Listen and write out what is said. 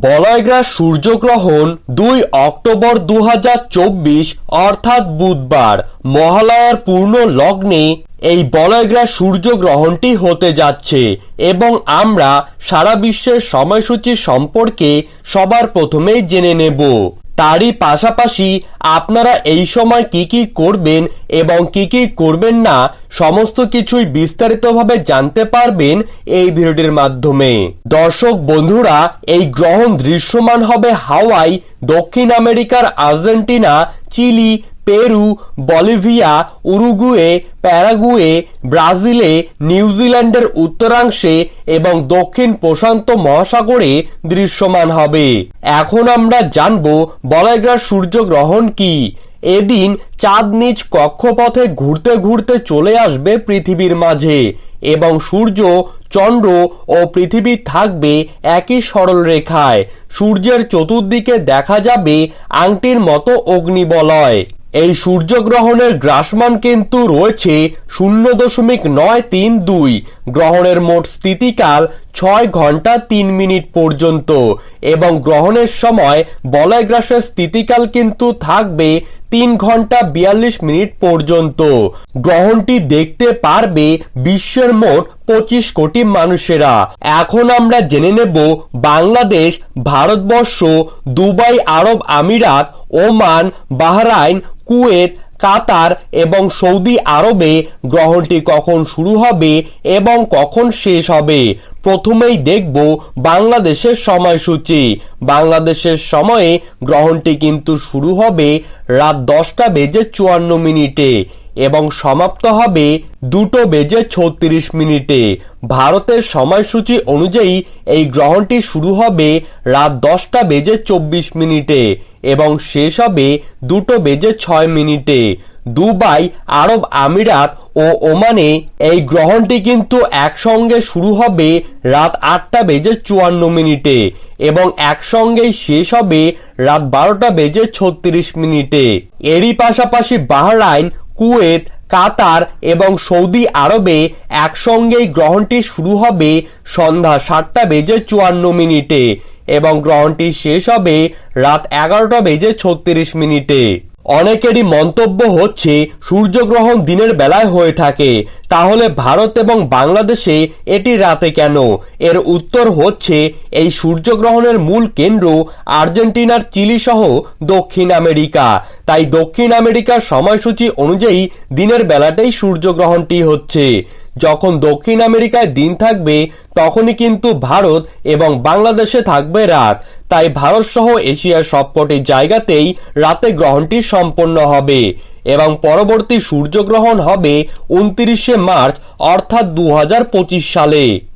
বলয়গ্রাস সূর্যগ্রহণ দুই অক্টোবর দু হাজার চব্বিশ, অর্থাৎ বুধবার। মহালয়ার পূর্ণ লগ্নে এই বলয়গ্রাস সূর্যগ্রহণটি হতে যাচ্ছে এবং আমরা সারা বিশ্বের সময়সূচি সম্পর্কে সবার প্রথমেই জেনে নেব। তারই পাশাপাশি আপনারা এই সময় কি কি করবেন এবং কি কি করবেন না, সমস্ত কিছুই বিস্তারিতভাবে জানতে পারবেন এই ভিডিওটির মাধ্যমে। দর্শক বন্ধুরা, এই গ্রহণ দৃশ্যমান হবে হাওয়াই, দক্ষিণ আমেরিকার Argentina, Chile Peru, Bolivia, Uruguay, Paraguay, ব্রাজিলে নিউজিল্যান্ডের উত্তরাংশে এবং দক্ষিণ প্রশান্ত মহাসাগরে দৃশ্যমান হবে। এখন আমরা জানব বলয়গ্রাস সূর্যগ্রহণ কি। এদিন চাঁদ নিজ কক্ষপথে ঘুরতে ঘুরতে চলে আসবে পৃথিবীর মাঝে এবং সূর্য, চন্দ্র ও পৃথিবী থাকবে একই সরল রেখায়। সূর্যের চতুর্দিকে দেখা যাবে আংটির মতো অগ্নিবলয়। এই সূর্যগ্রহণের গ্রাসমান কিন্তু রয়েছে শূন্য দশমিক নয় তিন দুই। গ্রহণের মোট স্থিতিকাল ছয় ঘণ্টা তিন মিনিট পর্যন্ত। এবং গ্রহণের সময় বলয় গ্রাসের স্থিতিকাল কিন্তু থাকবে তিন ঘণ্টা বিয়াল্লিশ মিনিট পর্যন্ত। গ্রহণটি দেখতে পারবে বিশ্বের মোট পঁচিশ কোটি মানুষেরা। এখন আমরা জেনে নেব বাংলাদেশ, ভারতবর্ষ, দুবাই আরব আমিরাত, ওমান, বাহরাইন কুয়েত, কাতার এবং সৌদি আরবে গ্রহণটি কখন শুরু হবে এবং কখন শেষ হবে? প্রথমেই দেখব বাংলাদেশের সময়সূচি। বাংলাদেশের সময়ে গ্রহণটি কিন্তু শুরু হবে রাত দশটা বেজে চুয়ান্ন মিনিটে। এবং সমাপ্ত হবে দুটো বেজে ছত্রিশ মিনিটে। ভারতের সময়সূচি অনুযায়ী এই গ্রহণটি শুরু হবে রাত দশটা বেজে চব্বিশ মিনিটে এবং শেষ হবে দুটো বেজে ছয় মিনিটে। দুবাই, আরব আমিরাত ও ওমানে এই গ্রহণটি কিন্তু একসঙ্গে শুরু হবে রাত আটটা বেজে চুয়ান্ন মিনিটে এবং একসঙ্গেই শেষ হবে রাত বারোটা বেজে ছত্রিশ মিনিটে। এরই পাশাপাশি বাহরাইন কুয়েত, কাতার এবং সৌদি আরবে একসঙ্গেই গ্রহণটি শুরু হবে সন্ধ্যা সাতটা বেজে চুয়ান্ন মিনিটে এবং গ্রহণটি শেষ হবে রাত এগারোটা বেজে ছত্রিশ মিনিটে। অনেকেরই মন্তব্য হচ্ছে, সূর্যগ্রহণ দিনের বেলায় হয়ে থাকে। তাহলে ভারত এবং বাংলাদেশে এটি রাতে কেন? এর উত্তর হচ্ছে, এই সূর্যগ্রহণের মূল কেন্দ্র আর্জেন্টিনার চিলি সহ দক্ষিণ আমেরিকা। তাই দক্ষিণ আমেরিকার সময়সূচি অনুযায়ী দিনের বেলাতেই সূর্যগ্রহণটি হচ্ছে। যখন দক্ষিণ আমেরিকায় দিন থাকবে, তখনই কিন্তু ভারত এবং বাংলাদেশে থাকবে রাত। তাই ভারত সহ এশিয়ার সবকটি জায়গাতেই রাতে গ্রহণটি সম্পন্ন হবে এবং পরবর্তী সূর্যগ্রহণ হবে উনত্রিশে মার্চ, অর্থাৎ দু হাজার পঁচিশ সালে।